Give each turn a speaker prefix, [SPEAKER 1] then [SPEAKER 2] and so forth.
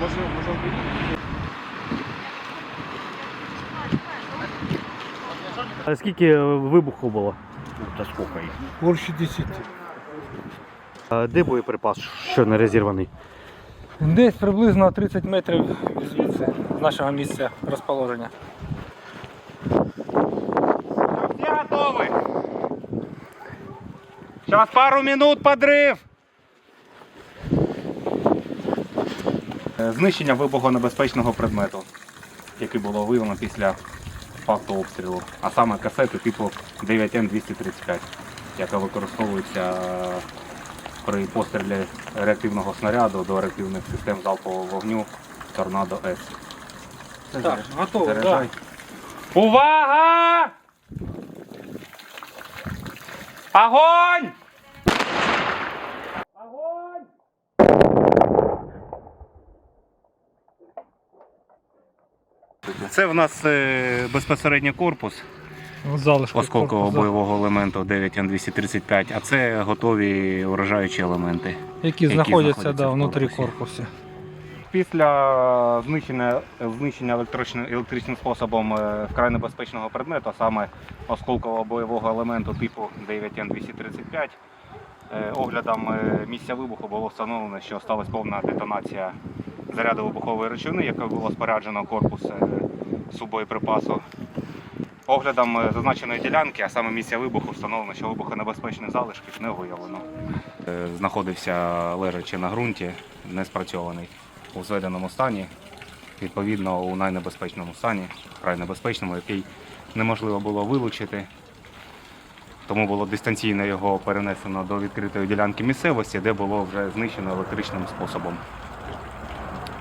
[SPEAKER 1] Може, може?
[SPEAKER 2] А скільки вибуху було?
[SPEAKER 1] Та сколько їх?
[SPEAKER 3] Больше 10.
[SPEAKER 2] А Де боєприпас, що не резерваний?
[SPEAKER 3] Десь приблизно 30 метрів звідси, з нашого місця розположення.
[SPEAKER 4] Все готовы. Сейчас пару минут подрив. Знищення вибухонебезпечного предмету, який було виявлено після факту обстрілу, а саме касети типу 9Н235, яка використовується при пострілі реактивного снаряду до реактивних систем залпового вогню Торнадо С.
[SPEAKER 3] Так, готово,
[SPEAKER 4] Заряджай. Увага! Огонь! Це в нас е, безпосередньо корпус
[SPEAKER 3] Залишки
[SPEAKER 4] осколкового
[SPEAKER 3] корпусу,
[SPEAKER 4] бойового елементу 9Н235, а це готові уражаючі елементи.
[SPEAKER 3] які,
[SPEAKER 4] які
[SPEAKER 3] знаходяться
[SPEAKER 4] знаходяться
[SPEAKER 3] да,
[SPEAKER 4] в
[SPEAKER 3] внутрі
[SPEAKER 4] корпусі. Після знищення, знищення електричним, електричним способом е, вкрай небезпечного предмету, саме осколкового бойового елементу типу 9Н235, е, оглядом місця вибуху було встановлено, що сталася повна детонація заряду вибухової речовини, якою було споряджено корпус е, субоєприпасу. Оглядом е, зазначеної ділянки, а саме місця вибуху, встановлено, що вибухонебезпечних залишків не виявлено. Е, Знаходився лежачи на ґрунті, не спрацьований у зведеному стані, відповідно у найнебезпечному стані, край небезпечному, який неможливо було вилучити. Тому було дистанційно його перенесено до відкритої ділянки місцевості, де було вже знищено електричним способом.